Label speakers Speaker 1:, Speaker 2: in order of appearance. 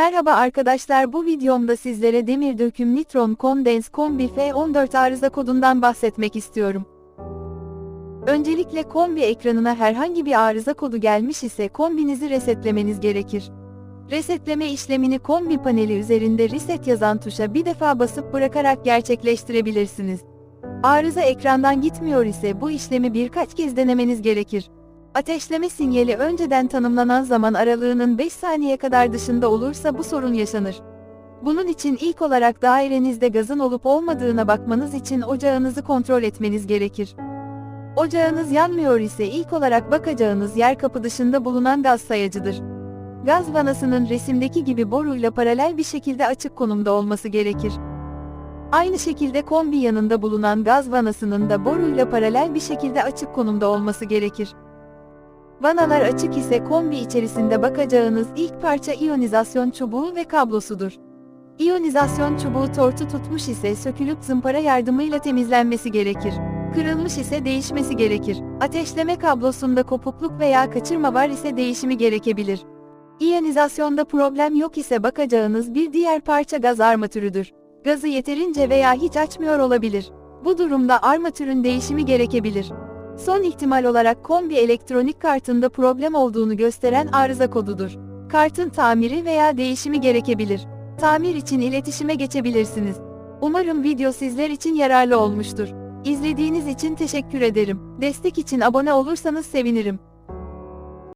Speaker 1: Merhaba arkadaşlar bu videomda sizlere demir döküm nitron kondens kombi F14 arıza kodundan bahsetmek istiyorum. Öncelikle kombi ekranına herhangi bir arıza kodu gelmiş ise kombinizi resetlemeniz gerekir. Resetleme işlemini kombi paneli üzerinde reset yazan tuşa bir defa basıp bırakarak gerçekleştirebilirsiniz. Arıza ekrandan gitmiyor ise bu işlemi birkaç kez denemeniz gerekir. Ateşleme sinyali önceden tanımlanan zaman aralığının 5 saniye kadar dışında olursa bu sorun yaşanır. Bunun için ilk olarak dairenizde gazın olup olmadığına bakmanız için ocağınızı kontrol etmeniz gerekir. Ocağınız yanmıyor ise ilk olarak bakacağınız yer kapı dışında bulunan gaz sayacıdır. Gaz vanasının resimdeki gibi boruyla paralel bir şekilde açık konumda olması gerekir. Aynı şekilde kombi yanında bulunan gaz vanasının da boruyla paralel bir şekilde açık konumda olması gerekir. Vanalar açık ise kombi içerisinde bakacağınız ilk parça iyonizasyon çubuğu ve kablosudur. İyonizasyon çubuğu tortu tutmuş ise sökülüp zımpara yardımıyla temizlenmesi gerekir. Kırılmış ise değişmesi gerekir. Ateşleme kablosunda kopukluk veya kaçırma var ise değişimi gerekebilir. İyonizasyonda problem yok ise bakacağınız bir diğer parça gaz armatürüdür. Gazı yeterince veya hiç açmıyor olabilir. Bu durumda armatürün değişimi gerekebilir. Son ihtimal olarak kombi elektronik kartında problem olduğunu gösteren arıza kodudur. Kartın tamiri veya değişimi gerekebilir. Tamir için iletişime geçebilirsiniz. Umarım video sizler için yararlı olmuştur. İzlediğiniz için teşekkür ederim. Destek için abone olursanız sevinirim.